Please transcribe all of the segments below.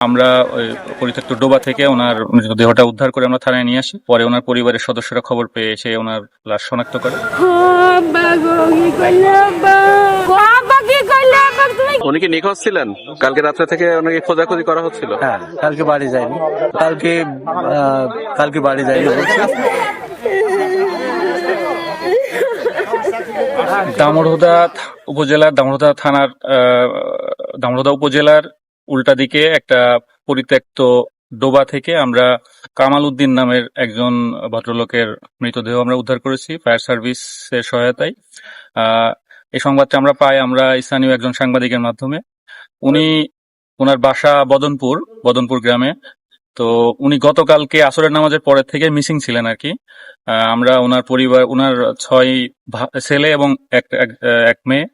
আমরা ওই পরিত্যক্ত ডোবা থেকে ওনার দেহটা উদ্ধার করে আমরা থানায় নিয়ে আসি। পরে ওনার পরিবারের সদস্যরা খবর পেয়ে এসে ওনার লাশ শনাক্ত করে। উনি কি নিখোঁজ ছিলেন? কালকে রাত্রে থেকে ওনাকে খোঁজাখুঁজি করা হচ্ছিল? হ্যাঁ কালকে বাড়ি যায়নি কালকে কালকে বাড়ি যায়নি। দামোড়দা উপজেলার দামোড়দা থানার আহ, উপজেলার উল্টা দিকে একটা পরিত্যক্ত ডোবা থেকে আমরা কামাল উদ্দিন নামের একজন ভদ্রলোকের মৃতদেহ আমরা উদ্ধার করেছি, ফায়ার সার্ভিসের সহায়তায়। এই সংবাদটা আমরা পাই আমরা স্থানীয় একজন সাংবাদিকের মাধ্যমে। উনি ওনার বাসা বদনপুর বদনপুর গ্রামে। তো উনি গতকালকে আসরের নামাজের পরের থেকে মিসিং ছিলেন আর কি। আমরা ওনার পরিবার, ওনার ছয় ছেলে এবং এক- এক মেয়ে।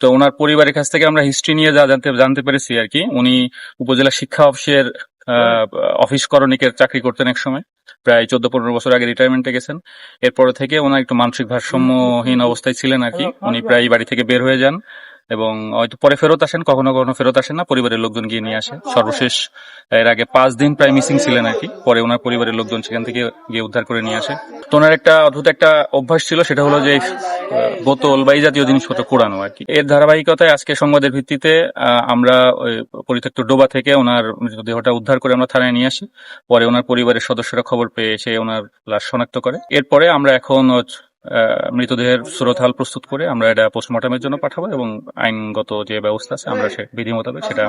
তো ওনার পরিবারের কাছ থেকে আমরা হিস্ট্রি নিয়ে যা জানতে জানতে পেরেছি আর কি। উনি উপজেলা শিক্ষা অফিসের আহ, অফিস করণিকের চাকরি করতেন এক সময়। প্রায় চোদ্দ পনেরো বছর আগে রিটায়ারমেন্টে গেছেন। এরপর থেকে ওনার একটু মানসিক ভারসাম্যহীন অবস্থায় ছিলেন আর কি। উনি প্রায় বাড়ি থেকে বের হয়ে যান। এবং হয়তো পরে ফেরত আসেন, কখনো কখনো ফেরত আসেন না, পরিবারের লোকজন গিয়ে নিয়ে আসে সর্বশেষ, এর আগে পাঁচ দিন প্রায় মিসিং ছিলেন আর কি, পরে ওনার পরিবারের লোকজন সেখান থেকে গিয়ে উদ্ধার করে নিয়ে আসে তো ওনার একটা অদ্ভুত একটা অভ্যাস ছিল, সেটা হলো যে বোতল বা এই জাতীয় জিনিসপত্র কোড়ানো আর কি। এর ধারাবাহিকতায় আজকে সংবাদের ভিত্তিতে আমরা ওই পরিত্যক্ত ডোবা থেকে ওনার দেহটা উদ্ধার করে আমরা থানায় নিয়ে আসি। পরে ওনার পরিবারের সদস্যরা খবর পেয়ে এসে ওনার লাশ শনাক্ত করে। এরপরে আমরা এখন মৃতদেহের সুরতহাল প্রস্তুত করে আমরা এটা পোস্টমর্টমের জন্য পাঠাবো এবং আইনগত যে ব্যবস্থা আছে আমরা বিধি মোতাবেক সেটা।